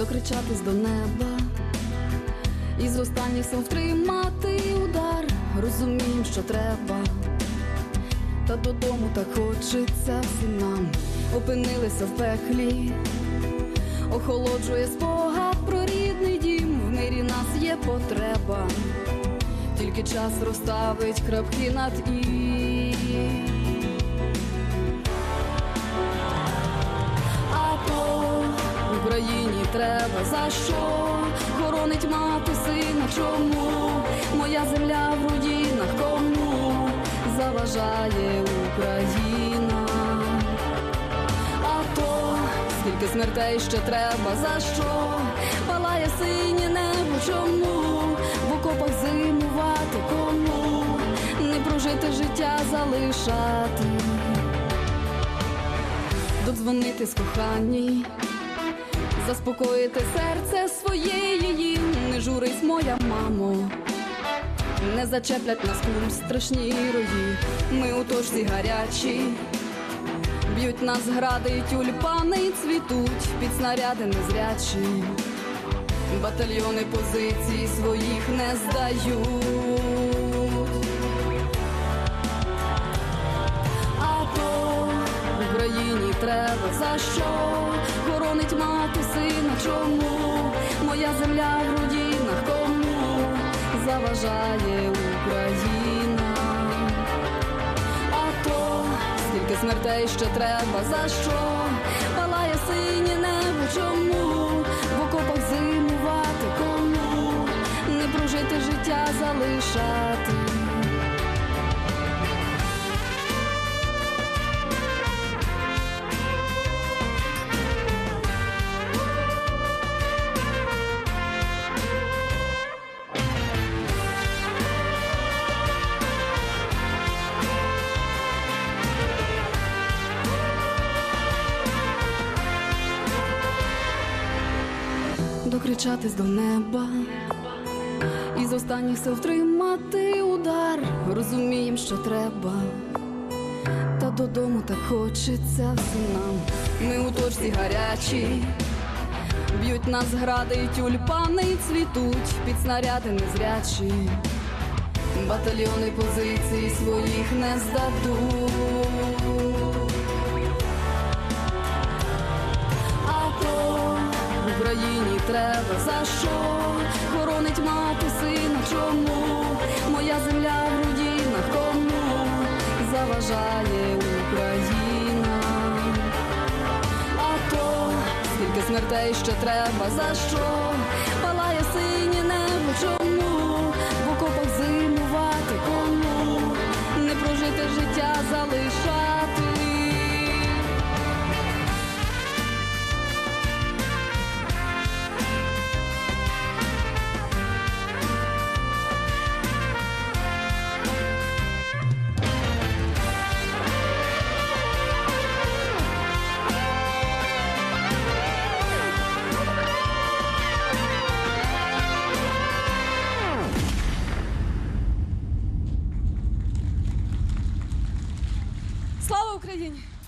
докричатись до неба, і з останніх сил втримати удар, розумієм, що треба. Та додому так хочеться всім нам, опинилися в пеклі, охолоджує спогад про рідний дім, в мирі нас є потреба, тільки час розставить крапки над і. Треба. За що хоронить мати сина, чому моя земля в руїнах, кому заважає Україна, а то скільки смертей ще треба, за що палає синє небо, чому в окопах зимувати, кому не прожити життя залишати? Додзвонитись коханій, заспокоїти серце своє її, не журись, моя мамо, не зачеплять нас кум страшні рої, ми у точці гарячі, б'ють нас гради, тюльпани й цвітуть, під снаряди незрячі, батальйони позицій своїх не здають. А то Україні треба за що мати сина, чому? Моя земля в руїнах, кому заважає Україна, а то скільки смертей ще треба, за що? Палає синє небо, чому? В окопах зимувати, кому? Не прожити життя залишати. Докричатись до неба, і з останніх сил втримати удар, розумієм, що треба, та додому так хочеться всім нам. Ми у точці гарячі, б'ють нас гради, й тюльпани цвітуть, під снаряди незрячі. Батальйони позицій своїх не здадуть. Україні треба. За що хоронить мати сина, чому? Моя земля в руїнах, кому заважає Україна, а то скільки смертей ще треба, за що Слава Україні!